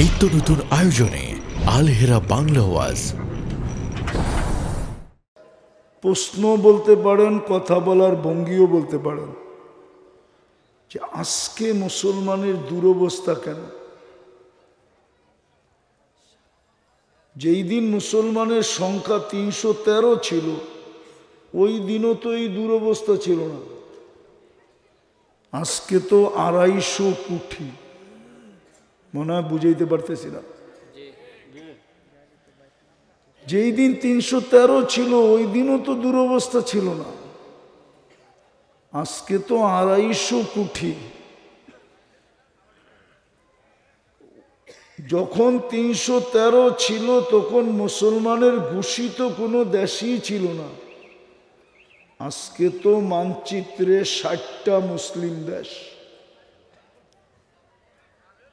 নিত্য নতুন আয়োজনে আলহেরা বাংলা ওয়াজ। প্রশ্ন বলতে পারেন, কথা বলার ভঙ্গিও বলতে পারেন। যে আজকে মুসলমানের দুরবস্থা কেন? যেই দিন মুসলমানের সংখ্যা তিনশো তেরো ছিল, ওই দিনও তো এই দুরবস্থা ছিল না। আজকে তো আড়াইশো কোটি মনে হয় বুঝাইতে পারতেছি না যেই দিন তিনশো তেরো ছিল ওই দিনও তো দুরবস্থা ছিল না। আজকে তো আড়াইশো কোটি যখন তিনশো তেরো ছিল তখন মুসলমানের ঘোষিত কোনো দেশই ছিল না। আজকে তো মানচিত্রে ষাটটা মুসলিম দেশ।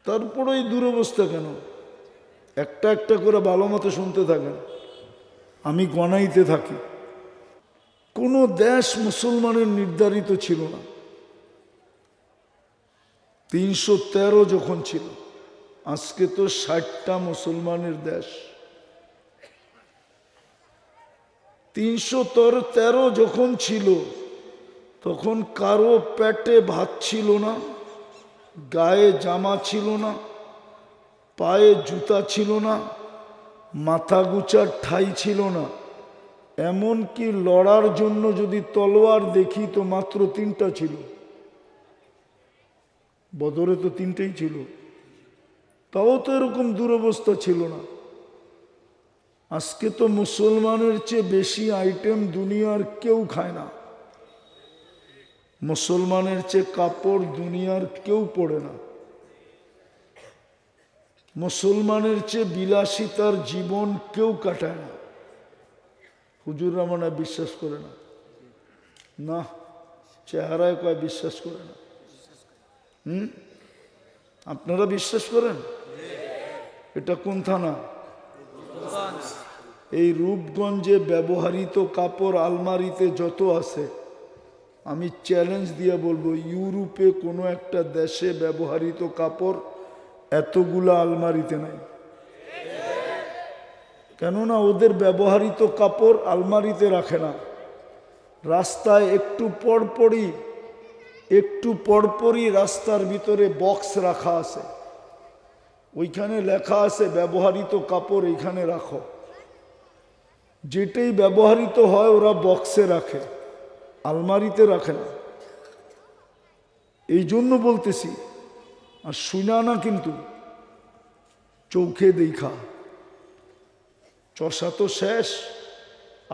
তারপরে এই দুরবস্থা কেন? একটা একটা করে ভালো মতো শুনতে থাকেন। আমি গণাইতে থাকি। কোনো দেশ মুসলমানের নির্ধারিত ছিল না। তিনশো তেরো যখন ছিল, আজকে তো ষাটটা মুসলমানের দেশ। তিনশো তেরো যখন ছিল, তখন কারও পেটে ভাত ছিল না। গায়ে জামা ছিল না, পায়ে জুতা ছিল না, মাথা গুচার ঠাই ছিল না। এমনকি লড়ার জন্য যদি তলোয়ার দেখি তো মাত্র তিনটা ছিল। বদরে তো তিনটেই ছিল। তাও তো এরকম দুরবস্থা ছিল না। আজকে তো মুসলমানের চেয়ে বেশি আইটেম দুনিয়ার কেউ খায় না। মুসলমানের চেয়ে কাপড় দুনিয়ার কেউ পড়ে না। মুসলমানের চেয়ে বিলাসিতার জীবন কেউ কাটায় না। হুজুর মনে হয় বিশ্বাস করে না। না, চেহারায় কয় বিশ্বাস করে না। হুম? আপনারা বিশ্বাস করেন? এটা কোন থানা? এই রূপগঞ্জে ব্যবহৃত কাপড় আলমারিতে যত আছে আমি চ্যালেঞ্জ দিয়ে বলব, ইউরোপে কোনো একটা দেশে ব্যবহৃত কাপড় এতগুলা আলমারিতে নাই। কেননা ওদের ব্যবহৃত কাপড় আলমারিতে রাখে না। রাস্তায় একটু পরপরই একটু পরপরই রাস্তার ভিতরে বক্স রাখা আছে। ওইখানে লেখা আছে, ব্যবহৃত কাপড় এইখানে রাখো। যেটাই ব্যবহৃত হয় ওরা বক্সে রাখে। আলমারিতে রাখে না। এই জন্য বলতেছি, আর শুনা না কিন্তু, চৌখে দেখা। চষা তো শেষ,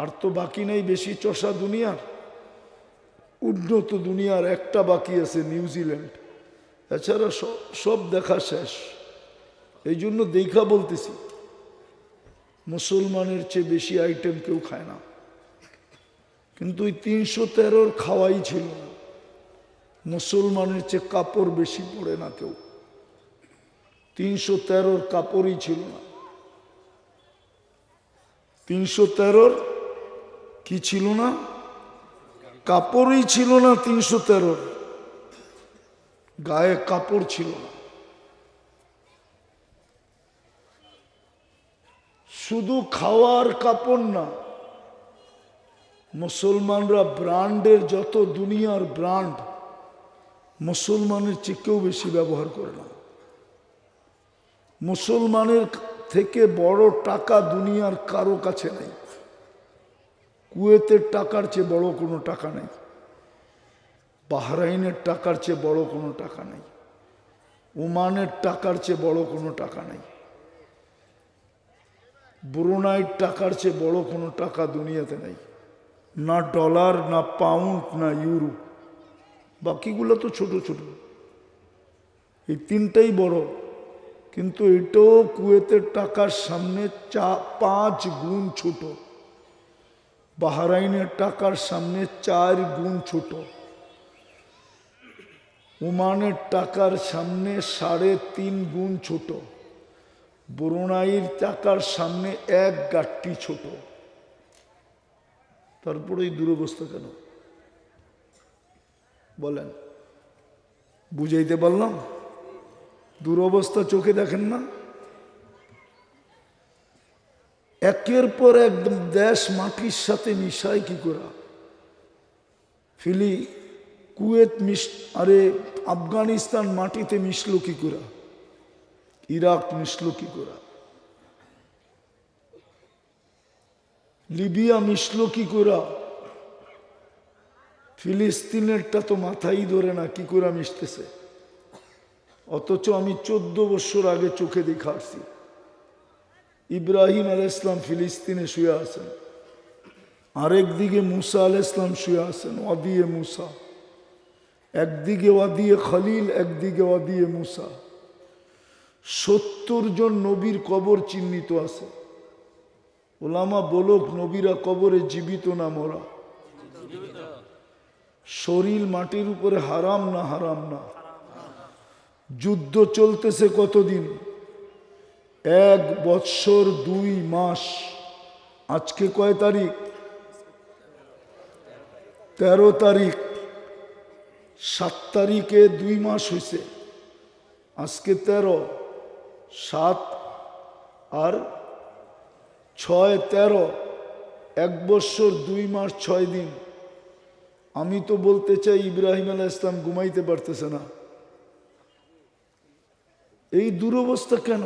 আর তো বাকি নেই বেশি চষা দুনিয়ার। উন্নত দুনিয়ার একটা বাকি আছে নিউজিল্যান্ড। এছাড়া সব দেখা শেষ। এই জন্য দেখা বলতেছি, মুসলমানের চেয়ে বেশি আইটেম কেউ খায় না। কিন্তু ওই তিনশো তেরোর খাওয়াই ছিল না। মুসলমানের চেয়ে কাপড় বেশি পড়ে না কেউ। তিনশো তেরোর কাপড়ই ছিল না। তিনশো তেরোর কি ছিল না? কাপড়ই ছিল না তিনশো তেরোর। গায়ে কাপড় ছিল না। শুধু খাওয়ার কাপড় না মুসলমানরা ব্র্যান্ডের যত দুনিয়ার ব্র্যান্ড, মুসলমানের চেয়েও বেশি ব্যবহার করে না। মুসলমানের থেকে বড় টাকা দুনিয়ার কারও কাছে নেই। কুয়েতের টাকার চেয়ে বড় কোনো টাকা নেই। বাহরাইনের টাকার চেয়ে বড় কোনো টাকা নেই। ওমানের টাকার চেয়ে বড় কোনো টাকা নেই। ব্রুনাইয়ের টাকার চেয়ে বড় কোনো টাকা দুনিয়াতে নেই। না ডলার, না পাউন্ড, না ইউরো। বাকিগুলো তো ছোট ছোট। এই তিনটাই বড়। কিন্তু এটাও কুয়েতের টাকার সামনে চা, পাঁচ গুণ ছোট। বাহারাইনের টাকার সামনে চার গুণ ছোট। ওমানের টাকার সামনে সাড়ে তিন গুণ ছোট। বরুণাইয়ের টাকার সামনে এক গাঠটি ছোট। তারপরে দুরবস্থা কেন? বলেন। বুঝাইতে পারলাম? দুরবস্থা চোখে দেখেন না? একের পর একদম দেশ মাটির সাথে মিশায় কি করা? ফিলি, কুয়েত মিশ, আরে আফগানিস্তান মাটিতে মিশলো কি করা? ইরাক মিশলো কি করা? লিবিয়া মিশলো কি করা ফিলিস্তিনেরটা তো মাথাই ধরে না, কি করে মিশতেছে? অথচ আমি চোদ্দ বছর আগে চোখে দেখা আসছি। ইব্রাহিম আল ইসলাম ফিলিস্তিনে শুয়ে আছেন। আরেক দিকে মুসা আল ইসলাম শুয়ে আছেন, ওয়াদিয়ে মুসা। একদিকে ওয়াদিয়ে খলিল, একদিকে ওয়াদিয়ে মুসা। সত্তর জন নবীর কবর চিহ্নিত আছে। ওলামা বলক, নবীরা কবরে জীবিত না মরা। শরীর মাটির উপরে হারাম না হারাম না। যুদ্ধ চলতেছে কতদিন? এক বৎসর, দুই মাস। আজকে কয় তারিখ? তেরো তারিখ। সাত তারিখে দুই মাস হয়েছে আজকে তেরো, সাত আর ছয় তেরো, এক বৎসর দুই মাস ছয় দিন। আমি তো বলতে চাই ইব্রাহিম আলাহ ইসলাম ঘুমাইতে পারতেছে না। এই দুরবস্থা কেন?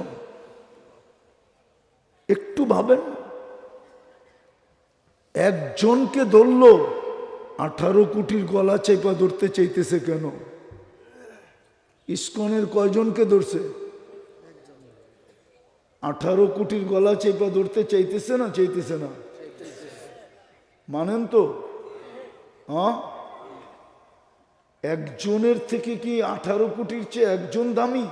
একটু ভাবেন। একজনকে ধরল, আঠারো কোটির গলা চেপা ধরতে চাইতেছে কেন? ইস্কনের কয়জনকে ধরছে? আঠারো কোটির গলা চেপা ধরতে চাইতেছে না চাইতেছে না। মানেন তো। একজনের থেকে কি আঠারো কোটির চেয়ে একজন দামি?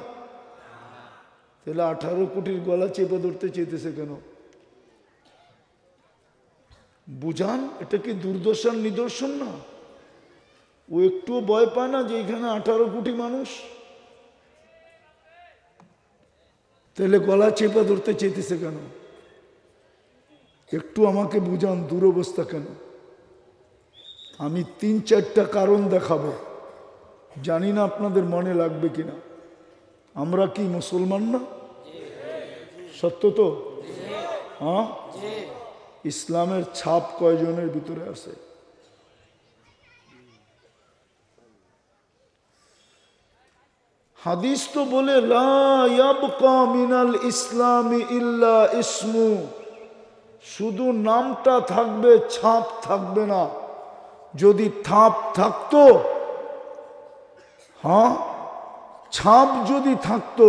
তাহলে আঠারো কোটির গলা চেপে ধরতে চেয়েছে কেন? বুঝান, এটা কি দুর্দশার নিদর্শন না? ও একটুও ভয় পায় না যে এখানে আঠারো কোটি মানুষ? তাহলে গলা চেপে ধরতে চেয়েছে কেন? একটু আমাকে বুঝান দুরবস্থা কেন? আমি তিন চারটা কারণ দেখাবো। জানি না আপনাদের মনে লাগবে কিনা। আমরা কি মুসলমান না? সত্য তো? হ্যাঁ? ইসলামের ছাপ কয়জনের ভিতরে আছে? হাদিস তো বলে মিনাল ইসলামি ইল্লা ইসমু। শুধু নামটা থাকবে, ছাপ থাকবে না। যদি থাপ থাকতো হ্যাঁ ছাপ যদি থাকতো,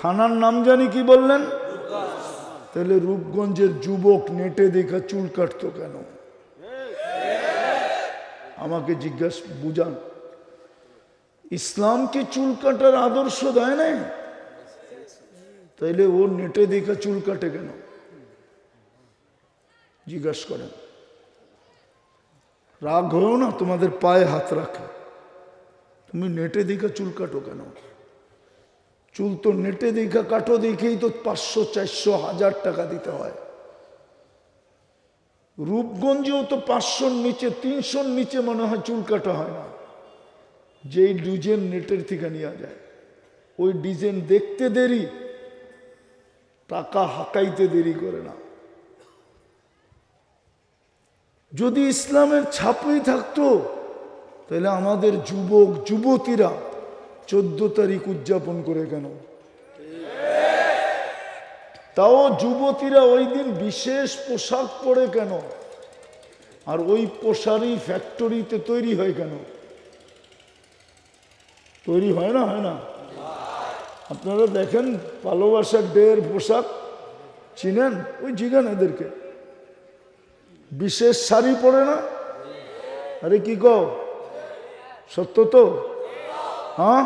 থানার নাম জানি কি বললেন? তাহলে রূপগঞ্জের যুবক নেটে দেখা চুল কাটতো কেন? আমাকে জিজ্ঞাসা, বুঝান। ইসলামকে চুল কাটার আদর্শ দেয় না তাইলে ও নেটে দেখা চুল কাটে কেন? জিজ্ঞাসা করেন। রাগ হয়েও না, তোমাদের পায়ে হাত রাখে। তুমি নেটে দেখা চুল কাটো কেন? চুল তো নেটে দেখা কাটো, দেখেই তো পাঁচশো, চারশো, হাজার টাকা দিতে হয়। রূপগঞ্জেও তো পাঁচশোর নিচে, তিনশোর নিচে মনে হয় চুল কাটা হয় না। যেই ডিজাইন নেটের থেকে নেওয়া যায়। ওই ডিজেন দেখতে দেরি, টাকা হাঁকাইতে দেরি করে না। যদি ইসলামের ছাপই থাকতো, তাহলে আমাদের যুবক, যুবতীরা চোদ্দ তারিখ উদযাপন করে কেন? তাও যুবতীরা ওই দিন বিশেষ পোশাক পরে কেন? আর ওই পোশাকই ফ্যাক্টরিতে তৈরি হয় কেন? তৈরি হয় না হয় না। আপনারা দেখেন ভালোবাসার ডের পোশাক চিনেন? ওই জিগান এদেরকে। বিশেষ শাড়ি পরে না? আরে কি কও? সত্য তো? হ্যাঁ?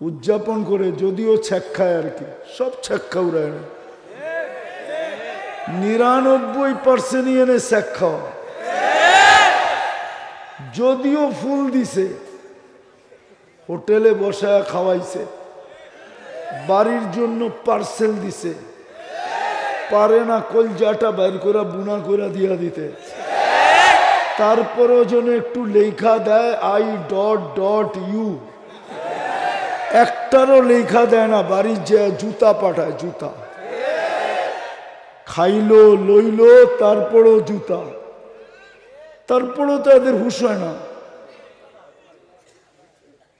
উদযাপন করে, যদিও ছ্যাক খায় আর কি। সব ছ্যাক খাওয়ায় না নিরানব্বই পার্সেন্ট এনে ছ্যাক খাওয়া। যদিও ফুল দিছে হোটেলে বসায় খাওয়াইছে। বাড়ির জন্য পার্সেল দিছে। পারে না কলজাটা বাইর করে বুনা করে দিয়া দিতে। তারপরেও যেন একটু লেখা দেয়, আই ডট ডট ইউ। একটারও লেখা দেয় না, বাড়ির যে জুতা পাঠায়, জুতা। খাইলো, লইলো, তারপরও জুতা। তারপরও তো এদের হুশ হয় না।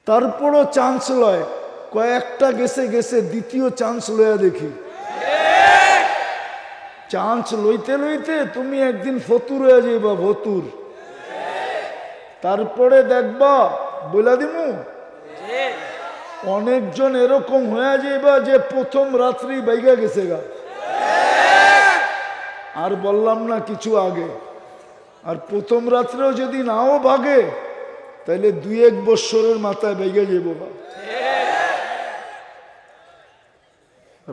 তারপরও চান্স লয়। কয়েকটা গেছে গেছে, দ্বিতীয় চান্স লয়া দেখি। চান্স লইতে লইতে তুমি একদিন ফতুর হয়ে যাইবা, ফতুর। তারপরে দেখবা, বইলা দিমু? অনেকজন এরকম হয়ে যাইবা যে প্রথম রাত্রি বাইগা গেছে গা। আর বললাম না কিছু আগে। আর প্রথম রাত্রেও যদি নাও ভাগে তাহলে দুই এক বৎসরের মাথায় বেগে যাব বা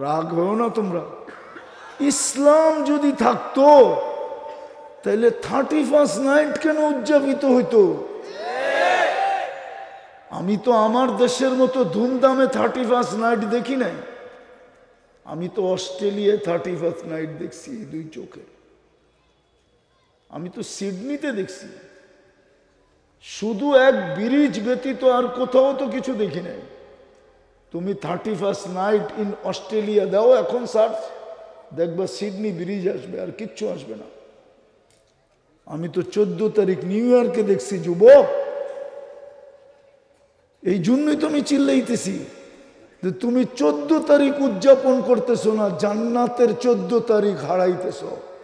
রাগ হও না তোমরা। ইসলাম যদি থাকতো তাহলে থার্টি ফার্স্ট নাইট কেন উদযাপিত হইতো? আমি তো আমার দেশের মতো ধুমধামে থার্টি ফার্স্ট নাইট দেখি নাই। আমি তো অস্ট্রেলিয়ায় থার্টি ফার্স্ট নাইট দেখছি দুই চোখে। আমি তো সিডনিতে দেখছি। শুধু এক ব্রিজ ব্যতীত আর কোথাও তো কিছু দেখি নাই। তুমি thirty first night in Australia দাও এখন সার্চ দেখবা সিডনি ব্রিজ আসবে আর কিচ্ছু আসবে না। আমি তো চোদ্দ তারিখ নিউ ইয়র্কে দেখছি, যুবক। এই জন্যই তো আমি চিল্লাইতেছি যে তুমি চোদ্দ তারিখ উদযাপন করতেছো না, জান্নাতের চোদ্দ তারিখ হারাইতেছ।